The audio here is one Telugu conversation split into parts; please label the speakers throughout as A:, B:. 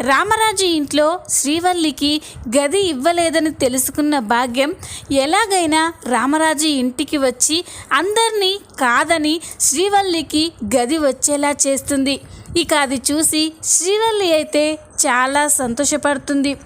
A: రామరాజు ఇంట్లో శ్రీవల్లికి గది ఇవ్వలేదని తెలుసుకున్న భాగ్యం ఎలాగైనా రామరాజు ఇంటికి వచ్చి అందరినీ కాదని శ్రీవల్లికి గది వచ్చేలా చేస్తుంది. ఇక అది చూసి శ్రీవల్లి అయితే చాలా సంతోషపడుతుంది.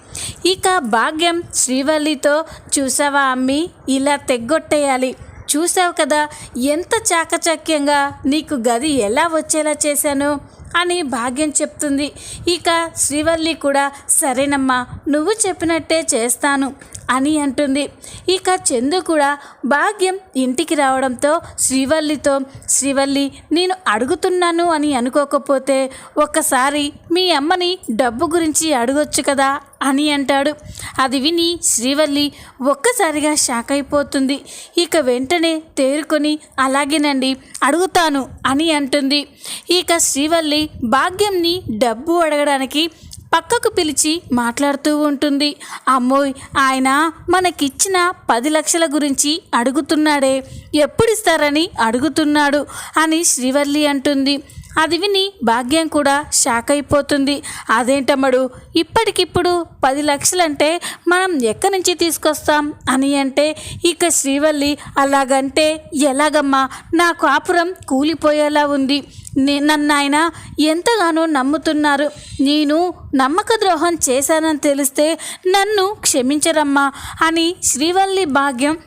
A: ఇక భాగ్యం శ్రీవల్లితో చూసావా అమ్మి? ఇలా తెగ్గొట్టేయాలి. చూసావు కదా ఎంత చాకచక్యంగా నీకు గది ఎలా వచ్చేలా చేశాను? అని భాగ్యం చెప్తుంది. ఇక శ్రీవల్లి కూడా సరేనమ్మా నువ్వు చెప్పినట్టే చేస్తాను అని అంటుంది. ఇక చందు కూడా భాగ్యం ఇంటికి రావడంతో శ్రీవల్లితో శ్రీవల్లి నేను అడుగుతున్నాను అని అనుకోకపోతే ఒక్కసారి మీ అమ్మని డబ్బు గురించి అడగొచ్చు కదా అని అంటాడు. అది విని శ్రీవల్లి ఒక్కసారిగా షాక్ అయిపోతుంది. ఇక వెంటనే తేరుకొని అలాగేనండి అడుగుతాను అని అంటుంది. ఇక శ్రీవల్లి భాగ్యంని డబ్బు అడగడానికి పక్కకు పిలిచి మాట్లాడుతూ ఉంటుంది. అమ్మోయ్ ఆయన మనకిచ్చిన పది లక్షల గురించి అడుగుతున్నాడే. ఎప్పుడు ఇస్తారని అడుగుతున్నాడు అని శ్రీవల్లి అంటుంది. అది విని భాగ్యం కూడా షాక్ అయిపోతుంది. అదేంటమ్మడు? ఇప్పటికిప్పుడు పది లక్షలంటే మనం ఎక్కడి నుంచి తీసుకొస్తాం? అని అంటే ఇక శ్రీవల్లి అలాగంటే ఎలాగమ్మా? నా కాపురం కూలిపోయేలా ఉంది. నన్ను ఆయన ఎంతగానో నమ్ముతున్నారు. నేను నమ్మక ద్రోహం చేశానని తెలిస్తే నన్ను క్షమించరమ్మా అని శ్రీవల్లి భాగ్యం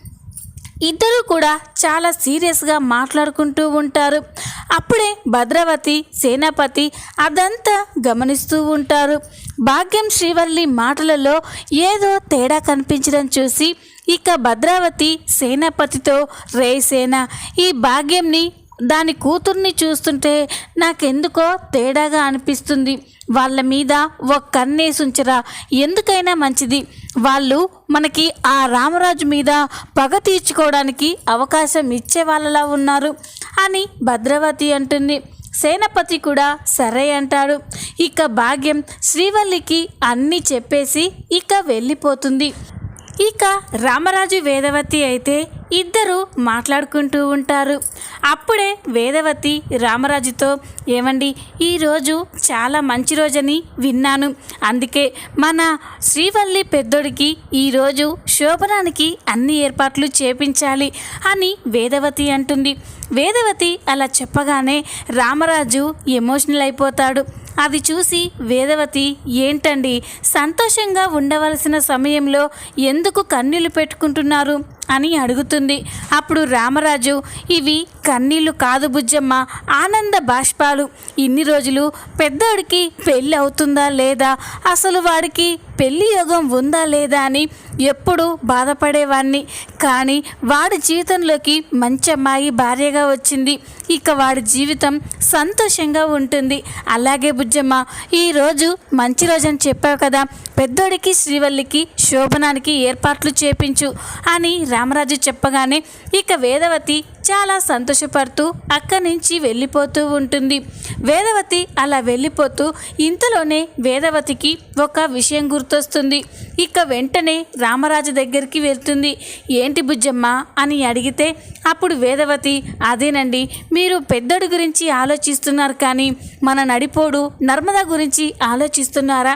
A: ఇద్దరు కూడా చాలా సీరియస్గా మాట్లాడుకుంటూ ఉంటారు. అప్పుడే భద్రవతి సేనాపతి అదంతా గమనిస్తూ ఉంటారు. భాగ్యం శ్రీవల్లి మాటలలో ఏదో తేడా కనిపించడం చూసి ఇక భద్రావతి సేనాపతితో రే సేన ఈ భాగ్యంని దాని కూతుర్ని చూస్తుంటే నాకెందుకో తేడాగా అనిపిస్తుంది. వాళ్ళ మీద ఒక కన్నేసుంచరా. ఎందుకైనా మంచిది. వాళ్ళు మనకి ఆ రామరాజు మీద పగ తీర్చుకోవడానికి అవకాశం ఇచ్చే వాళ్ళలా ఉన్నారు అని భద్రవతి అంటుంది. సేనపతి కూడా సరే అంటాడు. ఇక భాగ్యం శ్రీవల్లికి అన్నీ చెప్పేసి ఇక వెళ్ళిపోతుంది. ఇక రామరాజు వేదవతి అయితే ఇద్దరు మాట్లాడుకుంటూ ఉంటారు. అప్పుడే వేదవతి రామరాజుతో ఏమండి ఈరోజు చాలా మంచి రోజని విన్నాను. అందుకే మన శ్రీవల్లి పెద్దోడికి ఈరోజు శోభనానికి అన్ని ఏర్పాట్లు చేపించాలి అని వేదవతి అంటుంది. వేదవతి అలా చెప్పగానే రామరాజు ఎమోషనల్ అయిపోతాడు. అది చూసి వేదవతి ఏంటండి? సంతోషంగా ఉండవలసిన సమయంలో ఎందుకు కన్నీళ్ళు పెట్టుకుంటున్నారు? అని అడుగుతుంది. అప్పుడు రామరాజు ఇవి కన్నీళ్ళు కాదు బుజ్జమ్మ ఆనంద బాష్పాలు. ఇన్ని రోజులు పెద్దోడికి పెళ్ళి అవుతుందా లేదా? అసలు వాడికి పెళ్ళి యోగం ఉందా లేదా అని ఎప్పుడూ బాధపడేవాడిని కానీ వాడి జీవితంలోకి మంచి అమ్మాయి భార్యగా వచ్చింది. ఇక వాడి జీవితం సంతోషంగా ఉంటుంది. అలాగే బుజ్జమ్మ ఈరోజు మంచి రోజు అని చెప్పావు కదా. పెద్దోడికి శ్రీవల్లికి శోభనానికి ఏర్పాట్లు చేపించు అని రా రామరాజు చెప్పగానే ఇక వేదవతి చాలా సంతోషపడుతూ అక్కడి నుంచి వెళ్ళిపోతూ ఉంటుంది. వేదవతి అలా వెళ్ళిపోతూ ఇంతలోనే వేదవతికి ఒక విషయం గుర్తొస్తుంది. ఇక వెంటనే రామరాజు దగ్గరికి వెళ్తుంది. ఏంటి బుజ్జమ్మ? అని అడిగితే అప్పుడు వేదవతి అదేనండి మీరు పెద్దోడి గురించి ఆలోచిస్తున్నారు కానీ మన నడిపోడు నర్మదా గురించి ఆలోచిస్తున్నారా?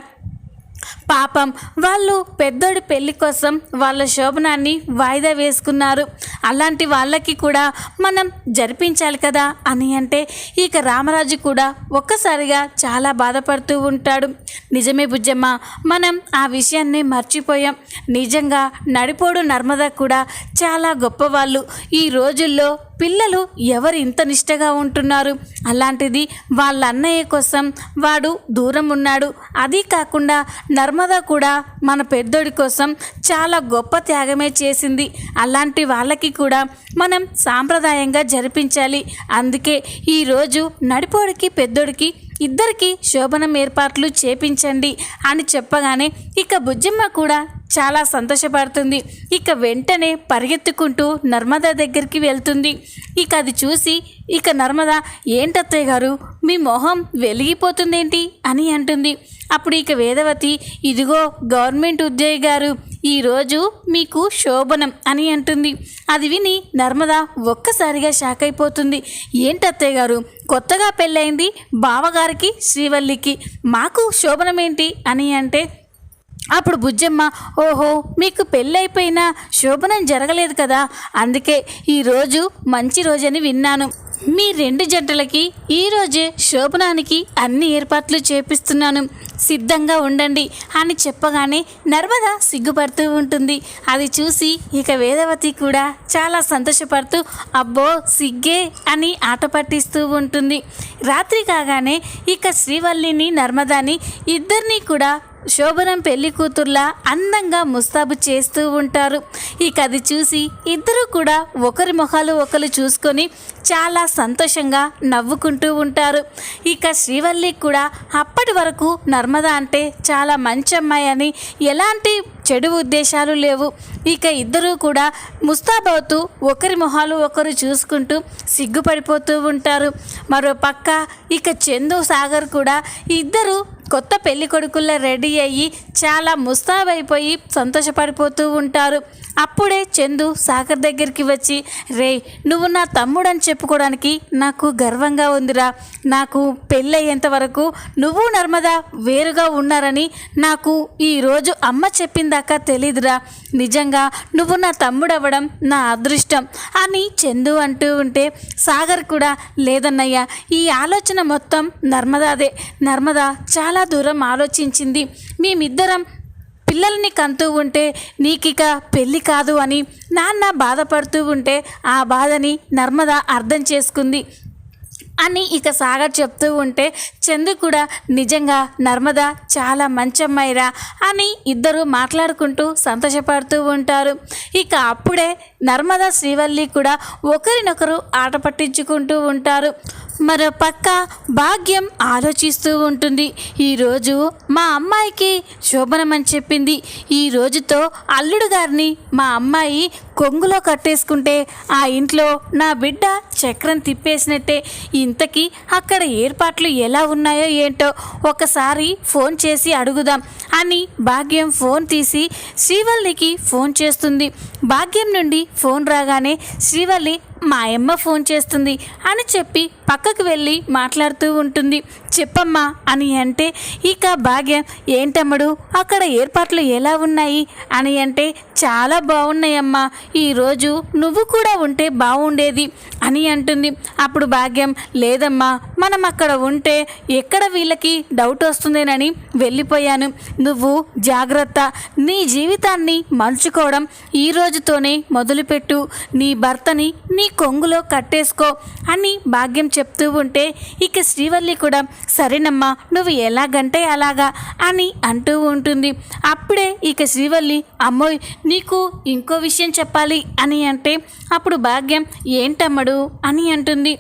A: పాపం వాళ్ళు పెద్దోడి పెళ్ళి కోసం వాళ్ళ శోభనాన్ని వాయిదా వేసుకున్నారు. అలాంటి వాళ్ళకి కూడా మనం జరిపించాలి కదా అని అంటే ఇక రామరాజు కూడా ఒక్కసారిగా చాలా బాధపడుతూ ఉంటాడు. నిజమే బుజ్జమ్మ మనం ఆ విషయాన్ని మర్చిపోయాం. నిజంగా నడిపోడు నర్మద కూడా చాలా గొప్పవాళ్ళు. ఈ రోజుల్లో పిల్లలు ఎవరు ఇంత నిష్టగా ఉంటున్నారు? అలాంటిది వాళ్ళ అన్నయ్య కోసం వాడు దూరం ఉన్నాడు. అది కాకుండా నర్మద కూడా మన పెద్దోడి కోసం చాలా గొప్ప త్యాగమే చేసింది. అలాంటి వాళ్ళకి కూడా మనం సాంప్రదాయంగా జరిపించాలి. అందుకే ఈరోజు నడిపోడికి పెద్దోడికి ఇద్దరికి శోభనం ఏర్పాట్లు చేపించండి అని చెప్పగానే ఇక బుజ్జమ్మ కూడా చాలా సంతోషపడుతుంది. ఇక వెంటనే పరిగెత్తుకుంటూ నర్మదా దగ్గరికి వెళ్తుంది. ఇక అది చూసి ఇక నర్మద ఏంటత్తయ్య గారు మీ మొహం వెలిగిపోతుందేంటి? అని అంటుంది. అప్పుడు ఇక వేదవతి ఇదిగో గవర్నమెంట్ ఉద్యోగి గారు ఈరోజు మీకు శోభనం అని అంటుంది. అది విని నర్మద ఒక్కసారిగా షాక్ అయిపోతుంది. ఏంటత్తయ్య గారు కొత్తగా పెళ్ళైంది బావగారికి శ్రీవల్లికి. మాకు శోభనం ఏంటి అని అంటే అప్పుడు బుజ్జమ్మ ఓహో మీకు పెళ్ళైపోయినా శోభనం జరగలేదు కదా? అందుకే ఈరోజు మంచి రోజని విన్నాను. మీ రెండు జంటలకి ఈరోజే శోభనానికి అన్ని ఏర్పాట్లు చేపిస్తున్నాను. సిద్ధంగా ఉండండి అని చెప్పగానే నర్మద సిగ్గుపడుతూ ఉంటుంది. అది చూసి ఇక వేదవతి కూడా చాలా సంతోషపడుతూ అబ్బో సిగ్గే అని ఆట పట్టిస్తూ ఉంటుంది. రాత్రి కాగానే ఇక శ్రీవల్లిని నర్మదాని ఇద్దరిని కూడా శోభనం పెళ్ళి కూతుర్లా అందంగా ముస్తాబు చేస్తూ ఉంటారు. ఇక అది చూసి ఇద్దరు కూడా ఒకరి ముఖాలు ఒకరు చూసుకొని చాలా సంతోషంగా నవ్వుకుంటూ ఉంటారు. ఇక శ్రీవల్లి కూడా అప్పటి వరకు నర్మద అంటే చాలా మంచి అమ్మాయి అని ఎలాంటి చెడు ఉద్దేశాలు లేవు. ఇక ఇద్దరూ కూడా ముస్తాబవుతూ ఒకరి మొహాలు ఒకరు చూసుకుంటూ సిగ్గుపడిపోతూ ఉంటారు. మరో పక్క ఇక చందు సాగర్ కూడా ఇద్దరు కొత్త పెళ్ళి కొడుకుల్లా రెడీ అయ్యి చాలా ముస్తాబైపోయి సంతోషపడిపోతూ ఉంటారు. అప్పుడే చందు సాగర్ దగ్గరికి వచ్చి రే నువ్వు నా తమ్ముడని చెప్పుకోవడానికి నాకు గర్వంగా ఉందిరా. నాకు పెళ్ళయ్యేంత వరకు నువ్వు నర్మద వేరుగా ఉన్నారని నాకు ఈరోజు అమ్మ చెప్పిందాకా తెలీదురా. నిజంగా నువ్వు నా తమ్ముడవ్వడం నా అదృష్టం అని చందు అంటూ ఉంటే సాగర్ కూడా లేదన్నయ్య ఈ ఆలోచన మొత్తం నర్మదాదే. నర్మద చాలా దూరం ఆలోచించింది. మేమిద్దరం పిల్లల్ని కంటూ ఉంటే నీకిక పెళ్ళి కాదు అని నాన్న బాధపడుతూ ఉంటే ఆ బాధని నర్మద అర్థం చేసుకుంది. అని ఇక సాగర్ చెప్తూ ఉంటే చందు కూడా నిజంగా నర్మద చాలా మంచమ్మాయిరా అని ఇద్దరు మాట్లాడుకుంటూ సంతోషపడుతూ ఉంటారు. ఇక అప్పుడే నర్మద శ్రీవల్లి కూడా ఒకరినొకరు ఆట పట్టించుకుంటూ ఉంటారు. మరో పక్క భాగ్యం ఆలోచిస్తూ ఉంటుంది. ఈరోజు మా అమ్మాయికి శోభనమని చెప్పింది. ఈ రోజుతో అల్లుడు గారిని మా అమ్మాయి కొంగులో కట్టేసుకుంటే ఆ ఇంట్లో నా బిడ్డ చక్రం తిప్పేసినట్టే. ఇంతకీ అక్కడ ఏర్పాట్లు ఎలా ఉన్నాయో ఏంటో ఒకసారి ఫోన్ చేసి అడుగుదాం అని భాగ్యం ఫోన్ తీసి శ్రీవల్లికి ఫోన్ చేస్తుంది. భాగ్యం నుండి ఫోన్ రాగానే శ్రీవల్లి మా అమ్మ ఫోన్ చేస్తుంది అని చెప్పి పక్కకు వెళ్ళి మాట్లాడుతూ ఉంటుంది. చెప్పమ్మా అని అంటే ఇక భాగ్యం ఏంటమ్మడు అక్కడ ఏర్పాట్లు ఎలా ఉన్నాయి? అని అంటే చాలా బాగున్నాయమ్మా ఈరోజు నువ్వు కూడా ఉంటే బాగుండేది అని అంటుంది. అప్పుడు భాగ్యం లేదమ్మా మనం అక్కడ ఉంటే ఎక్కడ వీళ్ళకి డౌట్ వస్తుందేనని వెళ్ళిపోయాను. నువ్వు జాగ్రత్త నీ జీవితాన్ని మలుచుకోవడం ఈ రోజుతోనే మొదలుపెట్టు. నీ భర్తని నీ కొంగులో కట్టేసుకో అని భాగ్యం చెప్తూ ఉంటే ఇక శ్రీవల్లి కూడా సరేనమ్మా నువ్వు ఎలాగంటే అలాగా అని అంటూ ఉంటుంది. అప్పుడే ఇక శ్రీవల్లి అమ్మోయ్ నీకు ఇంకో విషయం చెప్పాలి అని అంటే అప్పుడు భాగ్యం ఏంటమ్మడు? అని అంటుంది.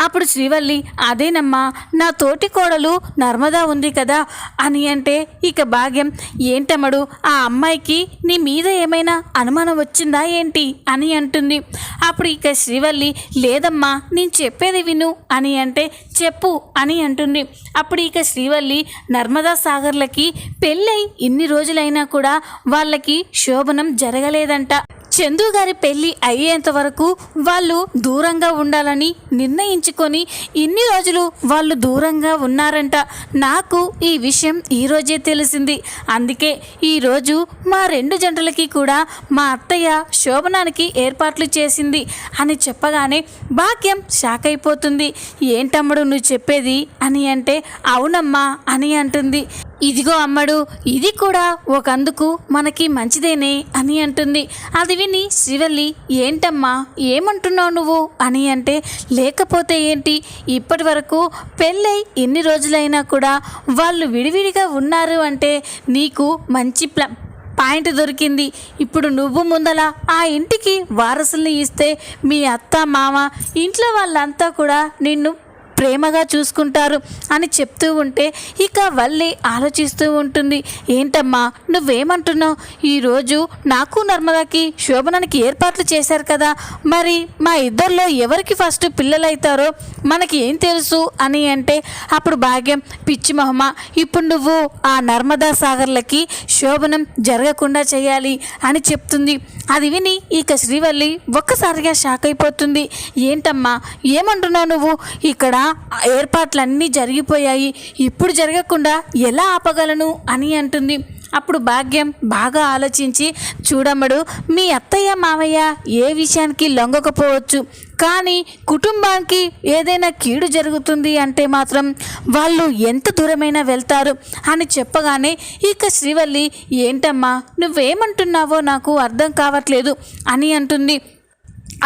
A: అప్పుడు శ్రీవల్లి అదేనమ్మా నా తోటి కోడలు నర్మదా ఉంది కదా అని అంటే ఇక భాగ్యం ఏంటమ్మడు ఆ అమ్మాయికి నీ మీద ఏమైనా అనుమానం వచ్చిందా ఏంటి? అని అంటుంది. అప్పుడు ఇక శ్రీవల్లి లేదమ్మా నేను చెప్పేది విను అని అంటే చెప్పు అని అంటుంది. అప్పుడు ఇక శ్రీవల్లి నర్మదా సాగర్లకి పెళ్ళై ఇన్ని రోజులైనా కూడా వాళ్ళకి శోభనం జరగలేదంట. చందు గారి పెళ్ళి అయ్యేంత వరకు వాళ్ళు దూరంగా ఉండాలని నిర్ణయించుకొని ఇన్ని రోజులు వాళ్ళు దూరంగా ఉన్నారంట. నాకు ఈ విషయం ఈరోజే తెలిసింది. అందుకే ఈరోజు మా రెండు జంటలకి కూడా మా అత్తయ్య శోభనానికి ఏర్పాట్లు చేసింది అని చెప్పగానే భాగ్యం షాక్ అయిపోతుంది. ఏంటమ్ముడు నువ్వు చెప్పేది? అని అంటే అవునమ్మా అని అంటుంది. ఇదిగో అమ్మడు ఇది కూడా ఒకందుకు మనకి మంచిదేనే అని అంటుంది. అది విని శ్రీవల్లి ఏంటమ్మా ఏమంటున్నావు నువ్వు? అని అంటే లేకపోతే ఏంటి? ఇప్పటి వరకు పెళ్ళై ఎన్ని రోజులైనా కూడా వాళ్ళు విడివిడిగా ఉన్నారు అంటే నీకు మంచి ప్ల పాయింట్ దొరికింది. ఇప్పుడు నువ్వు ముందల ఆ ఇంటికి వారసుల్ని ఇస్తే మీ అత్త మామ ఇంట్లో వాళ్ళంతా కూడా నిన్ను ప్రేమగా చూసుకుంటారు అని చెప్తూ ఉంటే ఇక వల్లి ఆలోచిస్తూ ఉంటుంది. ఏంటమ్మా నువ్వేమంటున్నావు? ఈరోజు నాకు నర్మదాకి శోభనానికి ఏర్పాట్లు చేశారు కదా. మరి మా ఇద్దరిలో ఎవరికి ఫస్ట్ పిల్లలైతారో మనకి ఏం తెలుసు? అని అంటే అప్పుడు భాగ్యం పిచ్చి మొహమ. ఇప్పుడు నువ్వు ఆ నర్మదా సాగర్లకి శోభనం జరగకుండా చేయాలి అని చెప్తుంది. అది విని ఇక శ్రీవల్లి ఒక్కసారిగా షాక్ అయిపోతుంది. ఏంటమ్మా ఏమంటున్నావు నువ్వు? ఇక్కడ ఏర్పాట్లన్నీ జరిగిపోయాయి. ఇప్పుడు జరగకుండా ఎలా ఆపగలను అని అంటుంది. అప్పుడు భాగ్యం బాగా ఆలోచించి చూడమ్మడు మీ అత్తయ్య మావయ్య ఏ విషయానికి లొంగకపోవచ్చు కానీ కుటుంబానికి ఏదైనా కీడు జరుగుతుంది అంటే మాత్రం వాళ్ళు ఎంత దూరమైనా వెళ్తారు అని చెప్పగానే ఇక శ్రీవల్లి ఏంటమ్మా నువ్వేమంటున్నావో నాకు అర్థం కావట్లేదు అని అంటుంది.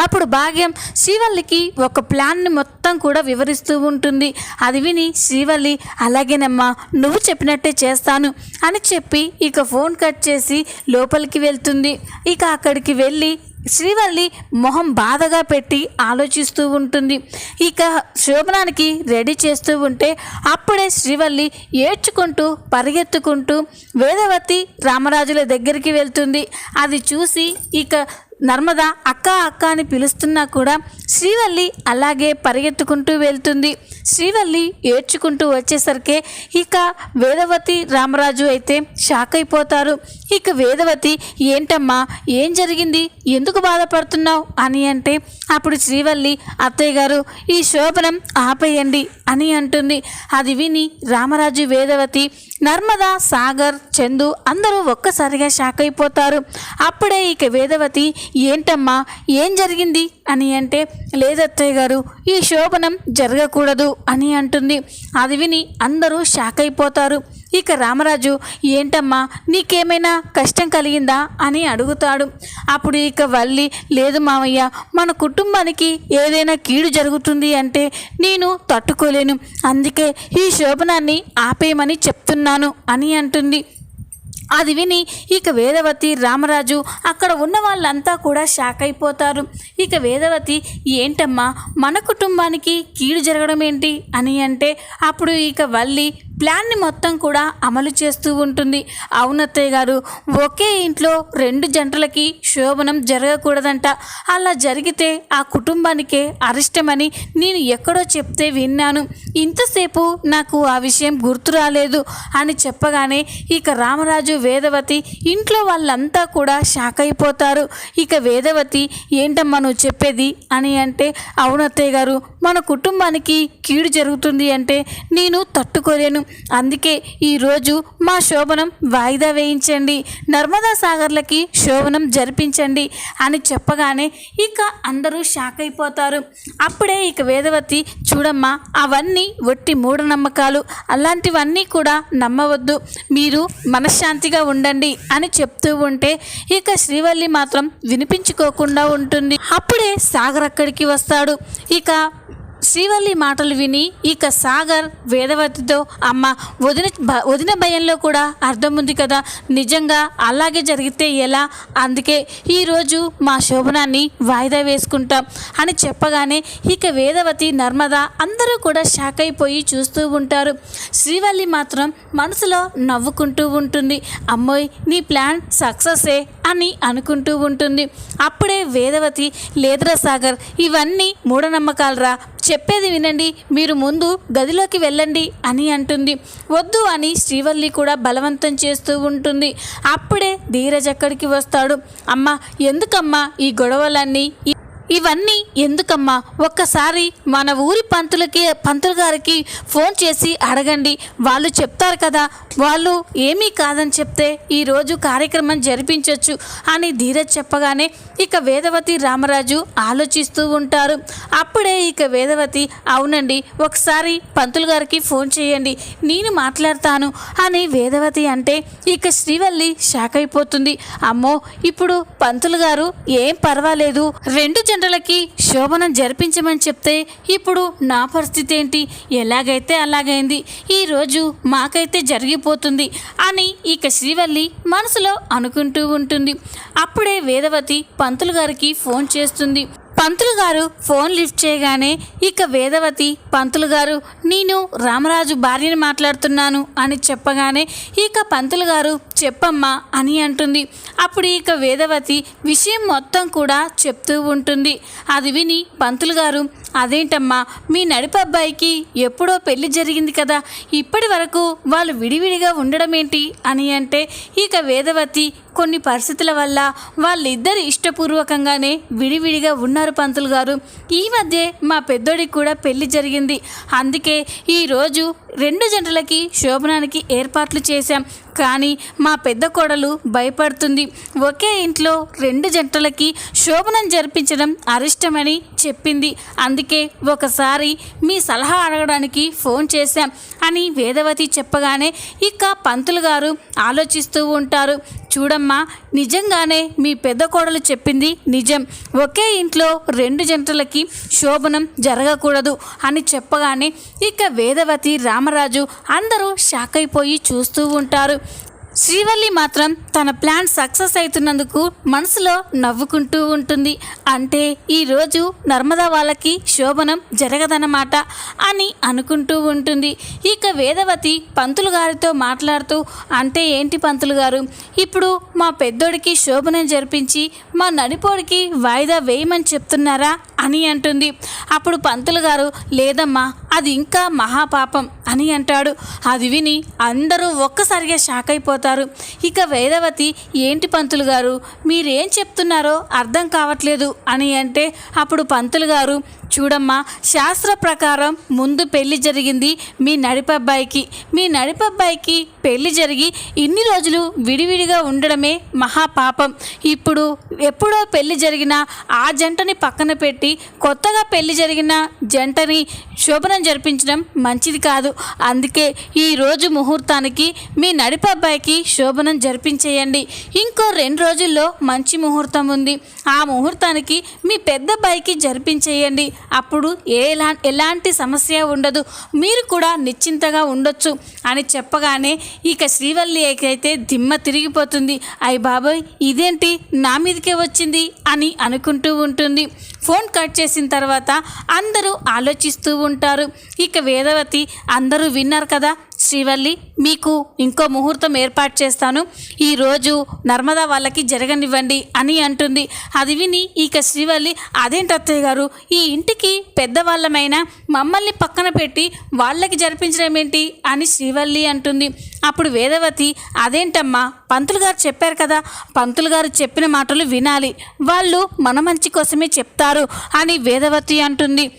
A: అప్పుడు భాగ్యం శ్రీవల్లికి ఒక ప్లాన్ని మొత్తం కూడా వివరిస్తూ ఉంటుంది. అది విని శ్రీవల్లి అలాగేనమ్మా నువ్వు చెప్పినట్టే చేస్తాను అని చెప్పి ఇక ఫోన్ కట్ చేసి లోపలికి వెళ్తుంది. ఇక అక్కడికి వెళ్ళి శ్రీవల్లి మొహం బాధగా పెట్టి ఆలోచిస్తూ ఉంటుంది. ఇక శోభనానికి రెడీ చేస్తూ ఉంటే అప్పుడే శ్రీవల్లి ఏడ్చుకుంటూ పరిగెత్తుకుంటూ వేదవతి రామరాజుల దగ్గరికి వెళ్తుంది. అది చూసి ఇక నర్మద అక్క అక్క అని పిలుస్తున్నా కూడా శ్రీవల్లి అలాగే పరిగెత్తుకుంటూ వెళ్తుంది. శ్రీవల్లి ఏడ్చుకుంటూ వచ్చేసరికి ఇక వేదవతి రామరాజు అయితే షాక్ అయిపోతారు. ఇక వేదవతి ఏంటమ్మా ఏం జరిగింది? ఎందుకు బాధపడుతున్నావు? అని అంటే అప్పుడు శ్రీవల్లి అత్తయ్య గారు ఈ శోభనం ఆపేయండి అని అంటుంది. అది విని రామరాజు వేదవతి నర్మదా సాగర్ చందు అందరూ ఒక్కసారిగా షాక్ అయిపోతారు. అప్పుడే ఇక వేదవతి ఏంటమ్మా ఏం జరిగింది? అని అంటే లేదత్తయ్య గారు ఈ శోభనం జరగకూడదు అని అంటుంది. అది విని అందరూ షాక్ అయిపోతారు. ఇక రామరాజు ఏంటమ్మా నీకేమైనా కష్టం కలిగిందా? అని అడుగుతాడు. అప్పుడు ఇక వల్లి లేదు మామయ్య మన కుటుంబానికి ఏదైనా కీడు జరుగుతుంది అంటే నేను తట్టుకోలేను. అందుకే ఈ శోభనాన్ని ఆపేయమని చెప్తున్నాను అని అంటుంది. అది విని ఇక వేదవతి రామరాజు అక్కడ ఉన్న వాళ్ళంతా కూడా షాక్ అయిపోతారు. ఇక వేదవతి ఏంటమ్మా మన కుటుంబానికి కీడు జరగడం ఏంటి? అని అంటే అప్పుడు ఇక వల్లి ప్లాన్ని మొత్తం కూడా అమలు చేస్తూ ఉంటుంది. అవునత్తయ్య గారు ఒకే ఇంట్లో రెండు జంటలకి శోభనం జరగకూడదంట. అలా జరిగితే ఆ కుటుంబానికే అరిష్టమని నేను ఎక్కడో చెప్తే విన్నాను. ఇంతసేపు నాకు ఆ విషయం గుర్తు రాలేదు అని చెప్పగానే ఇక రామరాజు వేదవతి ఇంట్లో వాళ్ళంతా కూడా షాక్ అయిపోతారు. ఇక వేదవతి ఏంటమ్మా నువ్వు చెప్పేది? అని అంటే అవునత్తయ్య గారు మన కుటుంబానికి కీడు జరుగుతుంది అంటే నేను తట్టుకోలేను. అందుకే ఈరోజు మా శోభనం వాయిదా వేయించండి. నర్మదా సాగర్లకి శోభనం జరిపించండి అని చెప్పగానే ఇక అందరూ షాక్ అయిపోతారు. అప్పుడే ఇక వేదవతి చూడమ్మా అవన్నీ ఒట్టి మూఢనమ్మకాలు. అలాంటివన్నీ కూడా నమ్మవద్దు. మీరు మనశ్శాంతిగా ఉండండి అని చెప్తూ ఉంటే ఇక శ్రీవల్లి మాత్రం వినిపించుకోకుండా ఉంటుంది. అప్పుడే సాగర్ అక్కడికి వస్తాడు. ఇక శ్రీవల్లి మాటలు విని ఇక సాగర్ వేదవతితో అమ్మ వదిన వదిన భయంలో కూడా అర్థం ఉంది కదా? నిజంగా అలాగే జరిగితే ఎలా? అందుకే ఈరోజు మా శోభనాన్ని వాయిదా వేసుకుంటాం. అని చెప్పగానే ఇక వేదవతి నర్మద అందరూ కూడా షాక్ అయిపోయి చూస్తూ ఉంటారు. శ్రీవల్లి మాత్రం మనసులో నవ్వుకుంటూ ఉంటుంది. అమ్మోయ్ నీ ప్లాన్ సక్సెసే అని అనుకుంటూ ఉంటుంది. అప్పుడే వేదవతి లేదరా సాగర్ ఇవన్నీ మూఢనమ్మకాలరా. చెప్పేది వినండి మీరు ముందు గదిలోకి వెళ్ళండి అని అంటుంది. వద్దు అని శ్రీవల్లి కూడా బలవంతం చేస్తూ ఉంటుంది. అప్పుడే ధీరజ్ అక్కడికి వస్తాడు. అమ్మ ఎందుకమ్మా ఈ గొడవలన్నీ? ఇవన్నీ ఎందుకమ్మా? ఒక్కసారి మన ఊరి పంతులకి పంతులు గారికి ఫోన్ చేసి అడగండి. వాళ్ళు చెప్తారు కదా వాళ్ళు ఏమీ కాదని చెప్తే ఈరోజు కార్యక్రమం జరిపించవచ్చు అని ధీరజ్ చెప్పగానే ఇక వేదవతి రామరాజు ఆలోచిస్తూ ఉంటారు. అప్పుడే ఇక వేదవతి అవునండి ఒకసారి పంతులు గారికి ఫోన్ చేయండి నేను మాట్లాడతాను అని వేదవతి అంటే ఇక శ్రీవల్లి షాక్ అయిపోతుంది. అమ్మో ఇప్పుడు పంతులు గారు ఏం పర్వాలేదు రెండు తల్లిదండ్రులకి శోభనం జరిపించమని చెప్తే ఇప్పుడు నా పరిస్థితి ఏంటి? ఎలాగైతే అలాగైంది ఈరోజు మాకైతే జరిగిపోతుంది అని ఇక శ్రీవల్లి మనసులో అనుకుంటూ ఉంటుంది. అప్పుడే వేదవతి పంతులు గారికి ఫోన్ చేస్తుంది. పంతులు గారు ఫోన్ లిఫ్ట్ చేయగానే ఇక వేదవతి పంతులు గారు నేను రామరాజు భార్యని మాట్లాడుతున్నాను అని చెప్పగానే ఇక పంతులు గారు చెప్పమ్మా అని అంటుంది. అప్పుడు ఇక వేదవతి విషయం మొత్తం కూడా చెప్తూ ఉంటుంది. అది విని పంతులు గారు అదేంటమ్మా మీ నడిపి అబ్బాయికి ఎప్పుడో పెళ్ళి జరిగింది కదా ఇప్పటి వరకు వాళ్ళు విడివిడిగా ఉండడం ఏంటి అని అంటే ఇక వేదవతి కొన్ని పరిస్థితుల వల్ల వాళ్ళిద్దరు ఇష్టపూర్వకంగానే విడివిడిగా ఉన్నారు పంతులు గారు. ఈ మధ్య మా పెద్దోడికి కూడా పెళ్ళి జరిగింది. అందుకే ఈరోజు రెండు జంటలకి శోభనానికి ఏర్పాట్లు చేశాం. కానీ మా పెద్ద కోడలు భయపడుతుంది. ఒకే ఇంట్లో రెండు జంటలకి శోభనం జరిపించడం అరిష్టమని చెప్పింది. అందుకే ఒకసారి మీ సలహా అడగడానికి ఫోన్ చేశాం అని వేదవతి చెప్పగానే ఇక పంతులు గారు ఆలోచిస్తూ ఉంటారు. చూడమ్మా నిజంగానే మీ పెద్ద కోడలు చెప్పింది నిజం. ఒకే ఇంట్లో రెండు జంటలకి శోభనం జరగకూడదు అని చెప్పగానే ఇక వేదవతి రా రామరాజు అందరూ షాక్ అయిపోయి చూస్తూ ఉంటారు. శ్రీవల్లి మాత్రం తన ప్లాన్ సక్సెస్ అవుతున్నందుకు మనసులో నవ్వుకుంటూ ఉంటుంది. అంటే ఈరోజు నర్మదా వాళ్ళకి శోభనం జరగదన్నమాట అని అనుకుంటూ ఉంటుంది. ఇక వేదవతి పంతులు గారితో మాట్లాడుతూ అంటే ఏంటి పంతులు గారు? ఇప్పుడు మా పెద్దోడికి శోభనం జరిపించి మా నడిపోడికి వాయిదా వేయమని చెప్తున్నారా అని అంటుంది. అప్పుడు పంతులు గారు లేదమ్మా అది ఇంకా మహాపాపం అని అంటాడు. అది విని అందరూ ఒక్కసారిగా షాక్ అయిపోతారు. ఇక వేదవతి ఏంటి పంతులు గారు? మీరేం చెప్తున్నారో అర్థం కావట్లేదు అని అంటే అప్పుడు పంతులు గారు చూడమ్మా శాస్త్ర ప్రకారం ముందు పెళ్ళి జరిగింది మీ నడిపబ్బాయికి. మీ నడిపబ్బాయికి పెళ్ళి జరిగి ఇన్ని రోజులు విడివిడిగా ఉండడమే మహాపాపం. ఇప్పుడు ఎప్పుడో పెళ్ళి జరిగిన ఆ జంటని పక్కన పెట్టి కొత్తగా పెళ్ళి జరిగిన జంటని శోభనం జరిపించడం మంచిది కాదు. అందుకే ఈరోజు ముహూర్తానికి మీ నడిపబ్బాయికి శోభనం జరిపించేయండి. ఇంకో రెండు రోజుల్లో మంచి ముహూర్తం ఉంది. ఆ ముహూర్తానికి మీ పెద్దబ్బాయికి జరిపించేయండి. అప్పుడు ఎలా ఎలాంటి సమస్య ఉండదు. మీరు కూడా నిశ్చింతగా ఉండొచ్చు అని చెప్పగానే ఇక శ్రీవల్లి అయితే దిమ్మ తిరిగిపోతుంది. అయ్య బాబోయ్ ఇదేంటి నా మీదకే వచ్చింది అని అనుకుంటూ ఉంటుంది. ఫోన్ కట్ చేసిన తర్వాత అందరూ ఆలోచిస్తూ ఉంటారు. ఇక వేదవతి అందరూ విన్నారు కదా శ్రీవల్లి మీకు ఇంకో ముహూర్తం ఏర్పాటు చేస్తాను. ఈరోజు నర్మదా వాళ్ళకి జరగనివ్వండి అని అంటుంది. అది విని ఇక శ్రీవల్లి అదేంటి అత్తయ్య గారు ఈ ఇంటికి పెద్దవాళ్ళమైన మమ్మల్ని పక్కన పెట్టి వాళ్ళకి జరిపించడం ఏంటి? అని శ్రీవల్లి అంటుంది. అప్పుడు వేదవతి అదేంటమ్మా పంతులు గారు చెప్పారు కదా పంతులు గారు చెప్పిన మాటలు వినాలి. వాళ్ళు మన మంచి కోసమే చెప్తారు. అని వేదవతి అంటుంది.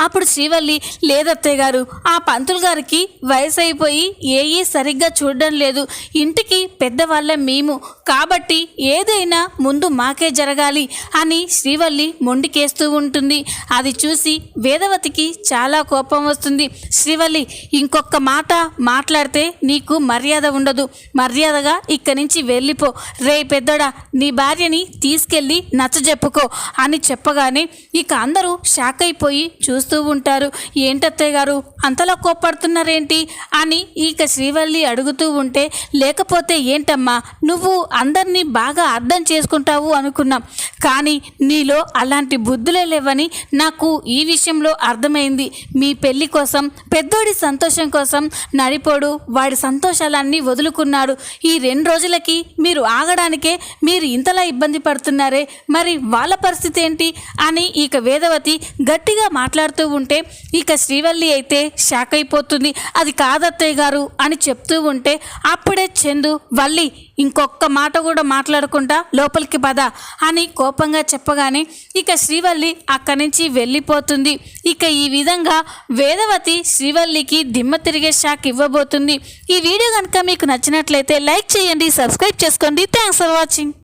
A: అప్పుడు శ్రీవల్లి లేదత్తయ్య గారు ఆ పంతులు గారికి వయసు అయిపోయి ఏఈ సరిగ్గా చూడడం లేదు. ఇంటికి పెద్దవాళ్ళం మేము. కాబట్టి ఏదైనా ముందు మాకే జరగాలి అని శ్రీవల్లి మొండికేస్తూ ఉంటుంది. అది చూసి వేదవతికి చాలా కోపం వస్తుంది. శ్రీవల్లి ఇంకొక మాట మాట్లాడితే నీకు మర్యాద ఉండదు. మర్యాదగా ఇక్కడి నుంచి వెళ్ళిపో. రే పెద్దోడా నీ భార్యని తీసుకెళ్ళి నచ్చజెప్పుకో అని చెప్పగానే ఇక అందరూ షాక్ అయిపోయి చూస్తూ ఉంటారు. ఏంటత్తయ్య గారు అంతలా కోప్పడుతున్నారేంటి? అని ఇక శ్రీవల్లి అడుగుతూ ఉంటే లేకపోతే ఏంటమ్మా నువ్వు అందరినీ బాగా అర్థం చేసుకుంటావు అనుకున్నాం. కానీ నీలో అలాంటి బుద్ధులే లేవని నాకు ఈ విషయంలో అర్థమైంది. మీ పెళ్ళి కోసం పెద్దోడి సంతోషం కోసం నడిపోడు. వాడి సంతోషాలన్నీ వదులుకున్నాడు. ఈ రెండు రోజులకి మీరు ఆగడానికే మీరు ఇంతలా ఇబ్బంది పడుతున్నారే. మరి వాళ్ళ పరిస్థితి ఏంటి? అని ఇక వేదవతి గట్టిగా మాట్లాడుతూ ఉంటే ఇక శ్రీవల్లి అయితే షాక్ అయిపోతుంది. అది కాదత్తయ్య గారు అని చెప్తూ ఉంటే అప్పుడే చందు వల్లి ఇంకొక మాట కూడా మాట్లాడకుండా లోపలికి పద అని కోపంగా చెప్పగానే ఇక శ్రీవల్లి అక్కడి నుంచి వెళ్ళిపోతుంది. ఇక ఈ విధంగా వేదవతి శ్రీవల్లికి దిమ్మ తిరిగే షాక్ ఇవ్వబోతుంది. ఈ వీడియో కనుక మీకు నచ్చినట్లయితే లైక్ చేయండి సబ్స్క్రైబ్ చేసుకోండి. Thanks for watching